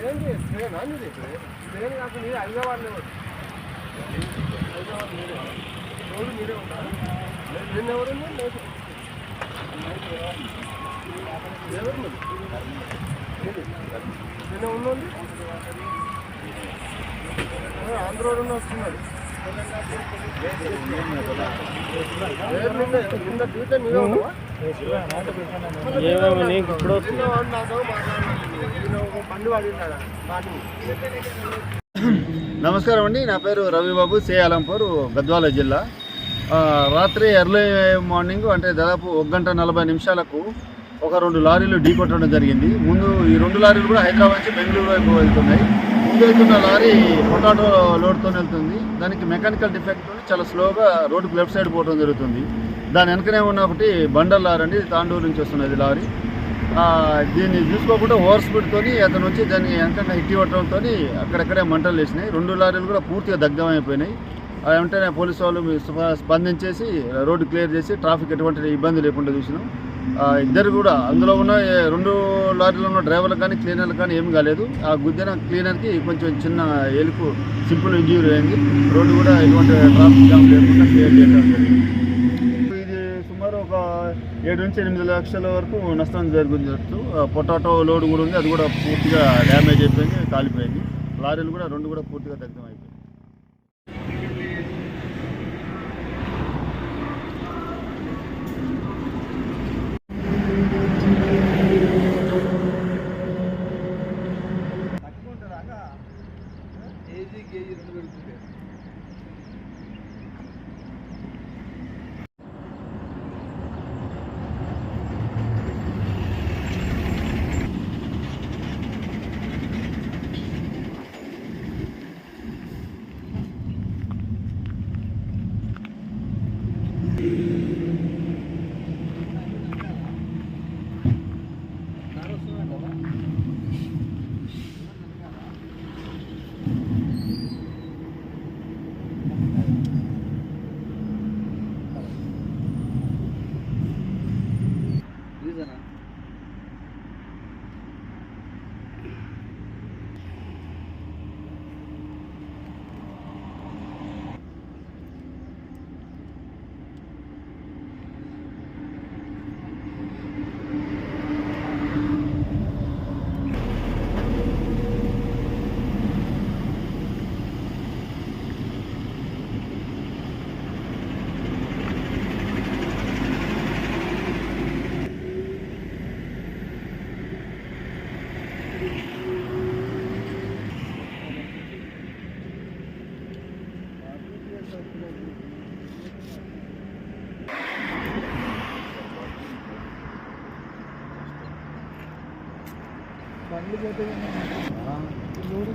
ఏంటి ట్రైన్ ఇది ట్రైన్ కాకుండా నీది హైదరాబాద్ హైదరాబాద్ మీరే రోజు మీరే ఉంటారు నిన్న ఎవరున్నా లేదు ఎవరు నిన్న ఆంధ్ర రోడ్డు వస్తున్నాడు ఏమేమి నీకు ఇప్పుడు నమస్కారం అండి నా పేరు రవిబాబు సి గద్వాల జిల్లా. రాత్రి ఎర్లీ మార్నింగ్ అంటే దాదాపు ఒక గంట నలభై నిమిషాలకు ఒక రెండు లారీలు ఢీకొట్టడం జరిగింది. ముందు ఈ రెండు లారీలు కూడా హైదరాబాద్ నుంచి బెంగళూరు వైపు వెళ్తున్నాయి. ముందు లారీ పొటాటో లోడ్తో వెళ్తుంది. దానికి మెకానికల్ డిఫెక్ట్ ఉండి చాలా స్లోగా రోడ్డుకు లెఫ్ట్ సైడ్ పోవడం జరుగుతుంది. దాని వెనకనే ఉన్న ఒకటి బండల్ లారీ అండి తాండూరు నుంచి వస్తున్నది లారీ. దీన్ని చూసుకోకుండా ఓవర్ స్పీడ్తో అతను వచ్చి దాన్ని వెనకంగా హిట్ ఇవ్వడంతో అక్కడక్కడే మంటలు వేసినాయి రెండు లారీలు కూడా పూర్తిగా దగ్ధమైపోయినాయి ఆ వెంటనే పోలీసు వాళ్ళు స్పందించేసి రోడ్డు క్లియర్ చేసి ట్రాఫిక్ ఎటువంటి ఇబ్బంది లేకుండా చూసినాం. ఇద్దరు కూడా. అందులో ఉన్న రెండు లారీలో ఉన్న డ్రైవర్లకు కానీ క్లీనర్లకు కానీ ఏం కాలేదు. ఆ గుద్దిన క్లీనర్కి కొంచెం చిన్న ఎలుపు సింపుల్ ఇంజ్యూరీ అయింది. రోడ్డు కూడా ఎటువంటి ట్రాఫిక్ జామ్ లేకుండా క్లియర్ చేయడం జరిగింది. ఇది సుమారు ఒక ఏడు నుంచి ఎనిమిది లక్షల వరకు నష్టం జరుగుతున్నట్టు ఆ, పొటాటో లోడ్ కూడా ఉంది. అది కూడా పూర్తిగా డ్యామేజ్ అయిపోయింది కాలిపోయింది. లారీలు కూడా రెండు కూడా పూర్తిగా దగ్ధం అయిపోయింది బండ్లు పోతే లోడ్